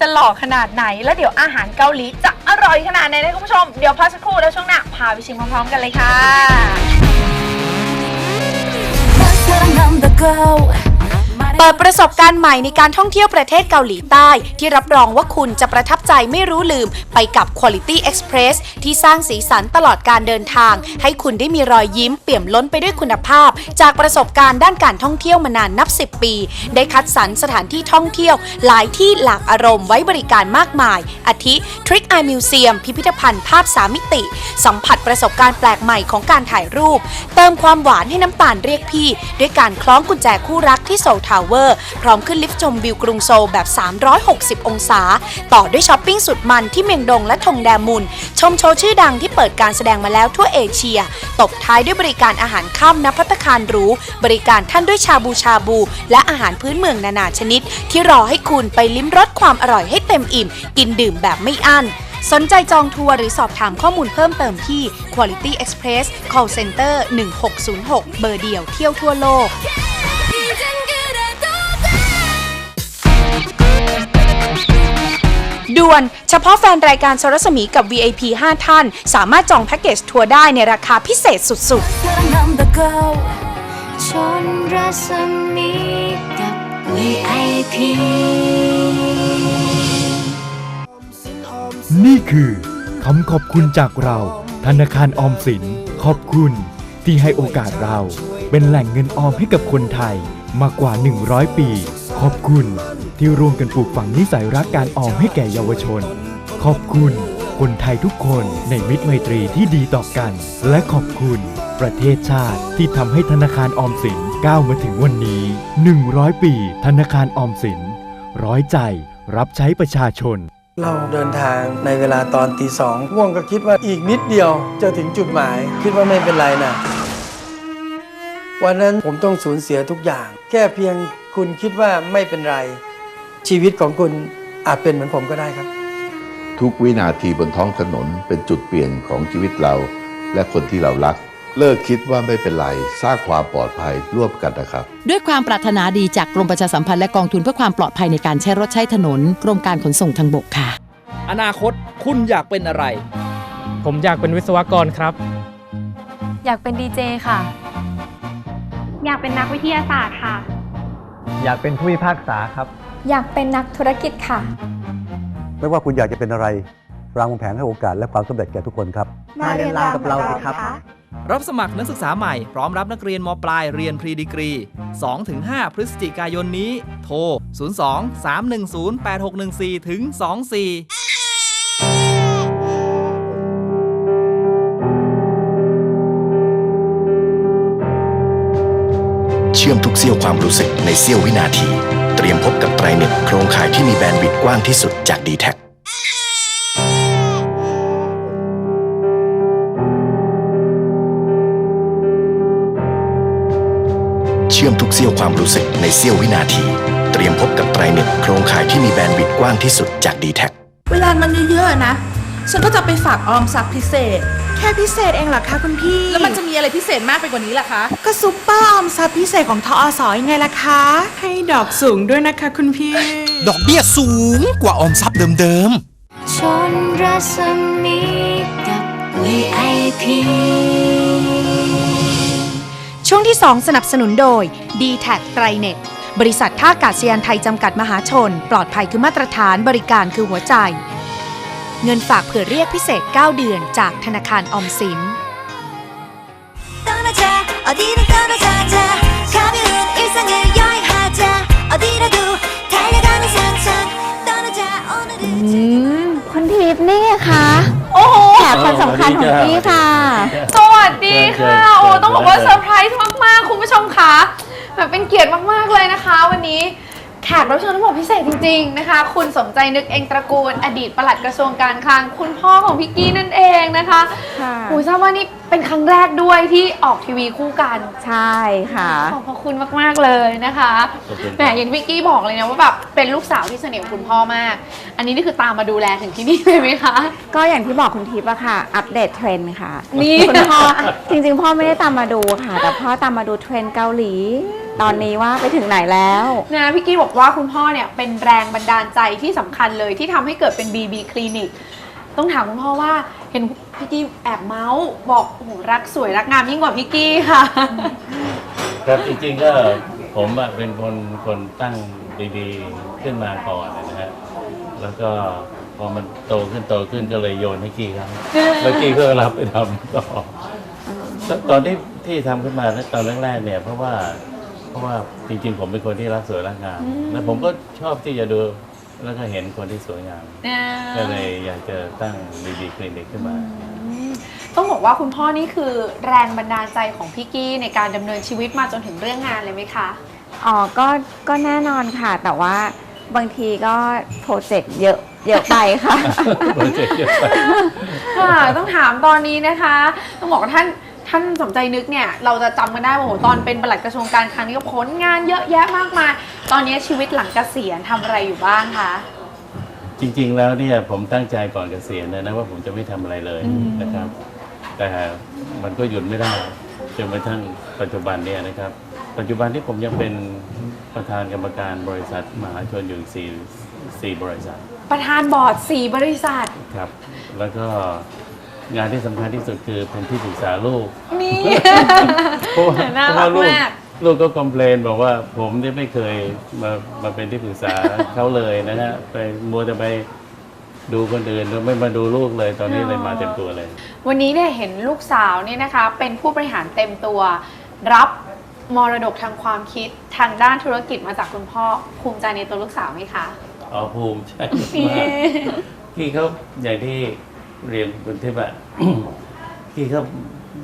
จะหล่อขนาดไหน แล้วเดี๋ยวอาหารเกาหลีจะอร่อยขนาดไหนนะคุณผู้ชม เดี๋ยวพักสักครู่แล้วช่วงหน้าพาไปชิมพร้อมๆกันเลยค่ะ เปิดประสบการณ์ใหม่ในการท่องเที่ยวประเทศเกาหลีใต้ ที่รับรองว่าคุณจะประทับใจไม่รู้ลืมไปกับ Quality Express ที่สร้างสีสันตลอดการเดินทาง ให้คุณได้มีรอยยิ้มเปี่ยมล้นไปด้วยคุณภาพ จากประสบการณ์ด้านการท่องเที่ยวมานานนับ 10 ปี ได้คัดสรรสถานที่ท่องเที่ยว หลายที่หลากอารมณ์ไว้บริการมากมาย อาทิ Trick Eye Museum พิพิธภัณฑ์ภาพสามมิติ สัมผัสประสบการณ์แปลกใหม่ของการถ่ายรูป เติมความหวานให้น้ำตาลเรียกพี่ ด้วยการคล้องกุญแจคู่รักที่โซลทาวเวอร์ พร้อมขึ้นลิฟต์ชมวิวกรุงโซลแบบ 360 องศา ต่อด้วยช้อปปิ้งสุดมันที่เมียงดงและทงแดมุน ชมโชว์ชื่อดังที่เปิดการแสดงมาแล้วทั่วเอเชีย ตบท้ายด้วยบริการอาหารค่ำณพัตตาคารหรู บริการท่านด้วยชาบูชาบู และอาหารพื้นเมืองนานาชนิด ที่รอให้คุณไปลิ้มรสความอร่อยให้เต็มอิ่ม กินดื่มแบบไม่อั้นสนใจจองทัวร์หรือสอบถามข้อมูลเพิ่มเติมที่ Quality Express Call Center 1606 เบอร์เดียวเที่ยวทั่วโลก ด่วน เฉพาะแฟนรายการสรสมีกับ VIP 5 ท่าน สามารถจองแพ็กเกจทัวร์ได้ในราคาพิเศษสุดๆชนรัศมีกับ VIP นี่คือคำขอบคุณจากเรา ธนาคารออมสิน ขอบคุณที่ให้โอกาสเรา เป็นแหล่งเงินออมให้กับคนไทยมากกว่า 100 ปี ขอบคุณ ที่ร่วมกันปลูกฝังนิสัยรักการออมให้แก่เยาวชน ขอบคุณคนไทยทุกคนในมิตรไมตรีที่ดีต่อกัน และขอบคุณประเทศชาติที่ทำให้ธนาคารออมสินก้าวมาถึงวันนี้ 100 ปี ธนาคารออมสิน ร้อยใจรับใช้ประชาชน เราเดินทางในเวลาตอนตีสองง่วงก็คิดว่าอีกนิดเดียวจะถึงจุดหมาย คิดว่าไม่เป็นไรนะวันนั้นผมต้องสูญเสียทุกอย่าง แค่เพียงคุณคิดว่าไม่เป็นไร ชีวิตของคุณอาจเป็นเหมือนผมก็ได้ครับ ทุกวินาทีบนท้องถนนเป็นจุดเปลี่ยนของชีวิตเรา และคนที่เรารัก เลิกคิดว่าไม่เป็นไร สร้างความปลอดภัยร่วมกันนะครับ ด้วยความปรารถนาดีจากกรมประชาสัมพันธ์และกองทุนเพื่อความปลอดภัยในการใช้รถใช้ถนนกรมการขนส่งทางบกค่ะ อนาคตคุณอยากเป็นอะไร ผมอยากเป็นวิศวกรครับ อยากเป็นดีเจค่ะ อยากเป็นนักวิทยาศาสตร์ค่ะ อยากเป็นผู้พิพากษาครับ อยากเป็นนักธุรกิจค่ะ ไม่ว่าคุณอยากจะเป็นอะไร รามคำแผงให้โอกาสและความสำเร็จแก่ทุกคนครับ มาเรียนรามกับเราสิครับ รับสมัครนักศึกษาใหม่พร้อมรับนักเรียนมปลายเรียนพรีดีกรี 2-5 พฤศจิกายนนี้ โทร 02-310-8614ถึง24 เชื่อมทุกเสี้ยวความรู้สึกในเสี้ยววินาที เตรียมพบกับไตรเน็ตโครงข่ายที่มีแบนด์วิดต์กว้างที่สุดจาก d t แทเชื่อมทุกเสี้ยวความรู้สึกในเสี้ยววินาที เตรียมพบกับไตรเน็ตโครงข่ายที่มีแบนด์วิดต์กว้างที่สุดจาก d t แทเวลามันเยอะๆนะ ฉันก็จะไปฝากออมทรัพย์พิเศษ แค่พิเศษเองเหรอคะคุณพี่ แล้วมันจะมีอะไรพิเศษมากไปกว่านี้ล่ะคะ ก็ซุปเปอร์ออมทรัพย์พิเศษของทอสยังไงล่ะคะ ให้ดอกสูงด้วยนะคะคุณพี่ ดอกเบี้ยสูงกว่าออมทรัพย์เดิมชนรัศมีกับ VIP ช่วงที่ 2 สนับสนุนโดย d t แทไตรเน็ตบริษัทท่ากาศยานไทยจำกัดมหาชน ปลอดภัยคือมาตรฐานบริการคือหัวใจ เงินฝากเผื่อเรียกพิเศษ 9 เดือนจากธนาคารออมสิน 떠나자 어디를 떠나자자 가벼운 일상을 여행하자 어디라도 달려가는 상상 떠나자 오늘은 คุณทิพย์นี่ไงคะ โอ้โห แขกคนสำคัญของพี่ค่ะ สวัสดีค่ะ โอ้ต้องบอกว่าเซอร์ไพรส์มาก ๆ คุณผู้ชมคะแบบเป็นเกียรติมาก ๆ เลยนะคะ วันนี้แ ขกรับเชิญทั้งหมดพิเศษจริง ๆ นะคะ คุณสมใจนึกเองตระกูล อดีตปลัดกระทรวงการคลัง คุณพ่อของพี่กี้นั่นเองนะคะค่ะโอ้ทราบว่านี่เป็นครั้งแรกด้วยที่ออกทีวีคู่กัน ใช่ค่ะ ขอบพระคุณมาก ๆ เลยนะคะแหมอย่างที่พี่กี้บอกเลยนะว่าแบบเป็นลูกสาวที่สนิทกับคุณพ่อมาก อันนี้นี่คือตามมาดูแลถึงที่นี่เลยไหมคะ ก็อย่างที่บอกคุณทิพย์อะค่ะ อัปเดตเทรนด์ค่ะนี่ คุณพ่อจริงๆ พ่อไม่ได้ตามมาดูค่ะ แต่พ่อตามมาดูเทรนด์เกาหลี ตอนนี้ว่าไปถึงไหนแล้ว นะพี่กี้บอกว่าคุณพ่อเนี่ยเป็นแรงบันดาลใจที่สำคัญเลยที่ทำให้เกิดเป็น BB คลินิกต้องถามคุณพ่อว่าเห็นพี่กี้แอบเมาส์บอกโอ้โหรักสวยรักงามยิ่งกว่าพี่กี้ค่ะ ครับจริงๆก็ผมอะเป็นคนคนตั้งดีๆขึ้นมาก่อนนะฮะแล้วก็พอมันโตขึ้นโตขึ้นก็เลยโยนให้กี้เขาแล้วกี้ก็รับไปทำต่อตตอนที่ที่ทำขึ้นมาตอนแรกๆเนี่ย เพราะว่า เพราะว่าจริงๆ ผมเป็นคนที่รักสวยรักงามอืมแล้วผมก็ชอบที่จะดูแล้วก็เห็นคนที่สวยงามนะก็เลยอยากจะตั้งดีๆคลินิกขึ้นมาอืมต้องบอกว่าคุณพ่อนี่คือแรงบันดาลใจของพี่กี้ในการดำเนินชีวิตมาจนถึงเรื่องงานเลยไหมคะอ๋อก็ก็แน่นอนค่ะ แต่ว่าบางทีก็โปรเจกต์เยอะเยอะไปค่ะโปรเจกต์เยอะไปค่ะต้องถามตอนนี้นะคะ ต้องบอกว่าท่าน ท่านสมใจนึกเนี่ย เราจะจำกันได้ว่าโอ้โหตอนเป็นปลัดกระทรวงการคลังนี่ก็ผลงานเยอะแยะมากมาย ตอนนี้ชีวิตหลังเกษียณทำอะไรอยู่บ้างคะจริง ๆ แล้วเนี่ยผมตั้งใจก่อนเกษียณนะนะว่าผมจะไม่ทำอะไรเลยอืมนะครับ แต่มันก็หยุดไม่ได้จนกระทั่งปัจจุบันเนี่ยนะครับ ปัจจุบันที่ผมยังเป็นประธานกรรมการบริษัทมหาชนอยู่อีกสี่สี่บริษัทประธานบอร์ด 4 บริษัทครับ แล้วก็ งานที่สำคัญที่สุดคือเป็นที่ปรึกษาลูกนี่ เพราะว่าน่าเพราะรัว่ากลูกมาก ลูกก็คอมเพลนบอกว่าผมเนี่ยไม่เคยมามาเป็นที่ปรึกษา เขาเลยนะฮะไปมัวแต่ไปดูคนอื่นแล้วไม่มาดูลูกเลยตอนนี้เลยมาเต็มตัวเลย วันนี้เนี่ยเห็นลูกสาวเนี่ยนะคะ เป็นผู้บริหารเต็มตัว รับมรดกทางความคิดทางด้านธุรกิจมาจากคุณพ่อภูมิใจในตัวลูกสาวไหมคะ อ๋อภูมิใจมากพี่เขาอย่างที่ เรียนคุณทิพอะพี่เขา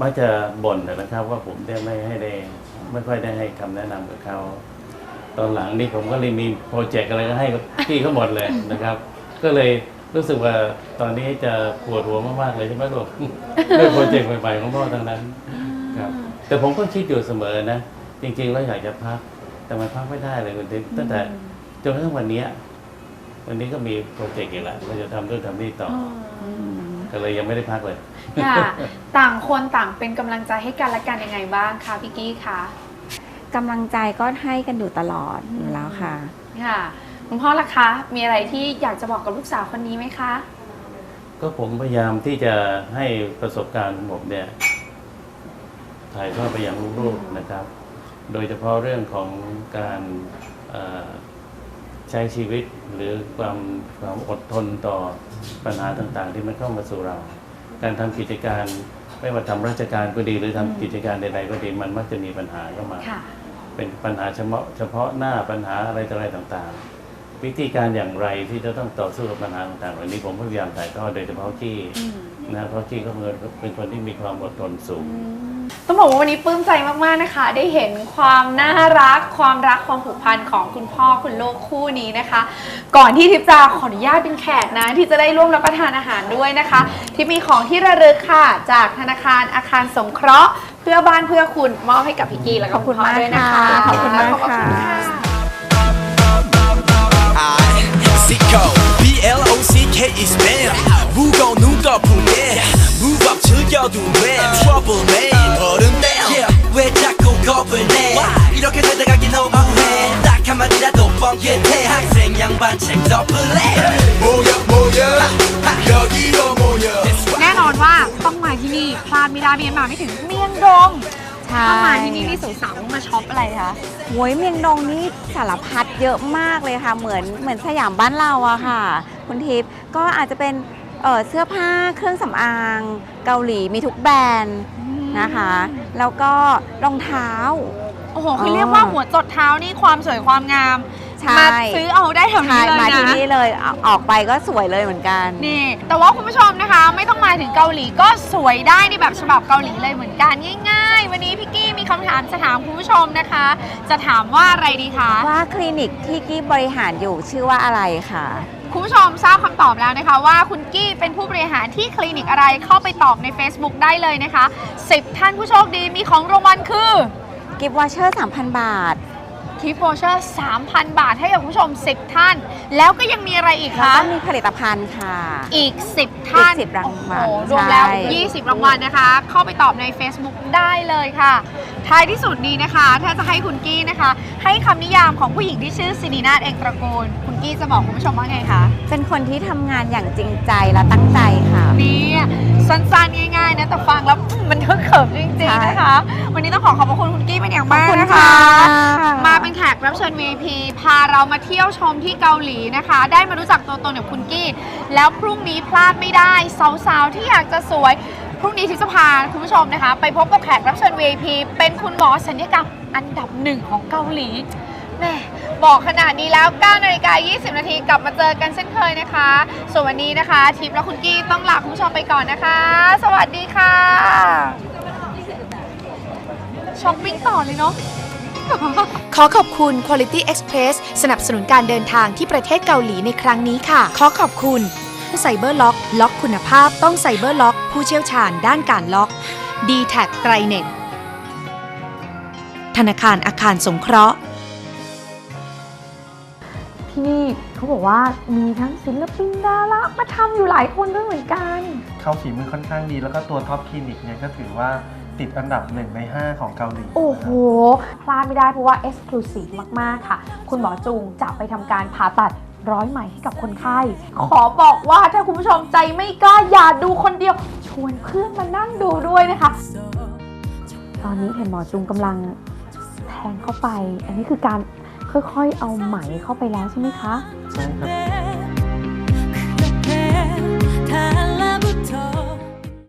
มักจะบ่นนะครับ ว่าผมได้ไม่ให้ได้ไม่ค่อยได้ให้คำแนะนำกับเขา ตอนหลังนี่ผมก็เลยมีโปรเจกต์อะไรก็ให้กับพี่เขาหมดเลยนะครับ ก็เลยรู้สึกว่าตอนนี้จะปวดหัวมากๆเลยใช่ไหมลูกด้วยโปรเจกต์ใหม่ๆของพ่อทั้งนั้นครับ แต่ผมก็คิดอยู่เสมอนะ จริงๆแล้วอยากจะพัก แต่มันพักไม่ได้เลยคุณทิพตั้งแต่จนกระทั่งวันเนี้ยวันนี้ก็มีโปรเจกต์อีกแล้วเราจะทำเรื่องทำนี่ต่อ อ ก็เลยยังไม่ได้พักเลย ค่ะ ต่างคนต่างเป็นกำลังใจให้กันและกันยังไงบ้างคะพี่กี้คะกำลังใจก็ให้กันอยู่ตลอดอยู่แล้วค่ะ ค่ะคุณพ่อล่ะคะมีอะไรที่อยากจะบอกกับลูกสาวคนนี้ไหมคะ ก็ผมพยายามที่จะให้ประสบการณ์ของผมเนี่ยถ่ายทอดไปยังลูกๆนะครับ โดยเฉพาะเรื่องของการเอ่อ ใช้ชีวิตหรือความความอดทนต่อปัญหาต่างๆ ที่มันเข้ามาสู่เรา การทำกิจการไม่ว่าทำราชการก็ดีหรือทำกิจการใดๆก็ดีมันมักจะมีปัญหาเข้ามาค่ะเป็นปัญหาเฉพาะเฉพาะหน้าปัญหาอะไรต่ออะไรต่างๆ วิธีการอย่างไรที่จะต้องต่อสู้กับปัญหาต่างๆเหล่านี้ผมพยายามถ่ายทอดโดยเฉพาะที่นะเพราะที่เขาเป็นคนที่มีความอดทนสูง ต้องบอกว่าวันนี้ปลื้มใจมากๆนะคะ ได้เห็นความน่ารัก ความรักความผูกพันของคุณพ่อคุณลูกคู่นี้นะคะ ก่อนที่ทิพย์จะขออนุญาตเป็นแขกนะ ที่จะได้ร่วมรับประทานอาหารด้วยนะคะ ที่มีของที่ระลึกค่ะ จากธนาคารอาคารสงเคราะห์ เพื่อบ้านเพื่อคุณมอบให้กับพี่กีและก็คุณพ่อด้วยนะคะขอบคุณมากค่ะ I C O B L O C K is man ผู้ก่อนุ่งต่อผู้เนี่ Move up 즐겨도 돼 Trouble man 어른내 yeah. 왜 자꾸 겁을 내 이렇게 살다가기 너무해 딱 한마디라도 뻥끗해 학생 양반 책 덮을래 모여 모여 여기로 모여 แน่นอนว่าต้องมาที่นี่พลาดไม่ได้ไม่งั้นมาไม่ถึงเมียงดง ใช่ ถ้ามาที่นี่นี่สาวๆมาช็อปอะไรคะ โวยเมียงดงนี่สารพัดเยอะมากเลยค่ะ เหมือนเหมือนสยามบ้านเราอะค่ะ คุณทิพย์ก็อาจจะเป็น เอ่อเสื้อผ้าเครื่องสำอาง เกาหลีมีทุกแบรนด์นะคะ แล้วก็รองเท้า โอ้โหคือเรียกว่าหัวจดเท้านี่ความสวยความงาม ใช่ มาซื้อเอาได้แถวนี้ใช่เลยมาที่นะนี่เลยเอาออกไปก็สวยเลยเหมือนกัน นี่ แต่ว่าคุณผู้ชมนะคะ ไม่ต้องมาถึงเกาหลีก็สวยได้ในแบบฉบับเกาหลีเลยเหมือนกันง่าย ๆ วันนี้พี่กี้มีคำถามจะถามคุณผู้ชมนะคะ จะถามว่าอะไรดีคะ ว่าคลินิกที่กี้บริหารอยู่ชื่อว่าอะไรค่ะ คุณผู้ชมทราบคำตอบแล้วนะคะ ว่าคุณกี้เป็นผู้บริหารที่คลินิกอะไรเข้าไปตอบใน Facebook ได้เลยนะคะ 10 ท่านผู้โชคดีมีของรางวัลคือ กิฟต์วอเชอร์3,000 บาทคิฟต์วอเชอร์ 3,000 บาทให้กับคุณผู้ชม 10 ท่าน แล้วก็ยังมีอะไรอีกแล้วคะ ก็มีผลิตภัณฑ์ค่ะ อีก 10 ท่านอีก10รางวัลโอ้โหรวมแล้ว ใช่ 20 รางวัลนะคะ เข้าไปตอบใน Facebook ได้เลยค่ะท้ายที่สุดนี้นะคะ ถ้าจะให้คุณกี้นะคะ ให้คำนิยามของผู้หญิงที่ชื่อซินีนาฏเองตระกูล คุณกี้จะบอกคุณผู้ชมว่าไงคะเป็นคนที่ทำงานอย่างจริงใจและตั้งใจค่ะนี่สั้นๆง่ายๆนะแต่ฟังแล้วมันเขิมจริงๆนะคะ วันนี้ต้องขอขอบพระคุณคุณกี้เป็นอย่างมากขอบคุณนะคะค่ะมาเป็นแขกรับเชิญ VIP พาเรามาเที่ยวชมที่เกาหลีนะคะ ได้มารู้จักตัวตนของคุณกี้ แล้วพรุ่งนี้พลาดไม่ได้ สาวๆ ที่อยากจะสวย พรุ่งนี้ทิพย์จะพาคุณผู้ชมนะคะ ไปพบกับแขกรับเชิญ VIP เป็นคุณหมอศัลยกรรมอันดับหนึ่งของเกาหลีแม่บอกขนาดนี้แล้ว9นาฬิกา20 นาทีกลับมาเจอกันเช่นเคยนะคะ ส่วนวันนี้นะคะ ทิพย์และคุณกี้ต้องลาคุณผู้ชมไปก่อนนะคะ สวัสดีค่ะช้อปปิ้งต่อเลยเนาะขอขอบคุณ Quality Express สนับสนุนการเดินทางที่ประเทศเกาหลีในครั้งนี้ค่ะ ขอขอบคุณ ไซเบอร์ล็อก ล็อกคุณภาพต้องไซเบอร์ล็อก ผู้เชี่ยวชาญด้านการล็อก d t แทไตรเน็ตธนาคารอาคารสงเคราะห์ ที่นี่เขาบอกว่ามีทั้งศิลปินดารามาทำอยู่หลายคนด้วยเหมือนกัน เขาฝีมือค่อนข้างดี แล้วก็ตัวท็อปคลินิกเนี่ยก็ถือว่าติดอันดับหนึ่งใน 5 ของเกาหลีโอ้โห พลาดไม่ได้เพราะว่า Exclusive มาก ๆ ค่ะ คุณหมอจุงจะไปทำการผ่าตัด ร้อยใหม่ให้กับคนไข้ ขอบอกว่าถ้าคุณผู้ชมใจไม่กล้าอย่าดูคนเดียว ชวนเพื่อนมานั่งดูด้วยนะคะ ตอนนี้เห็นหมอจุงกำลังแทงเข้าไป อันนี้คือการค่อยๆ เอาไหมเข้าไปแล้วใช่ไหมคะ ใช่ครับ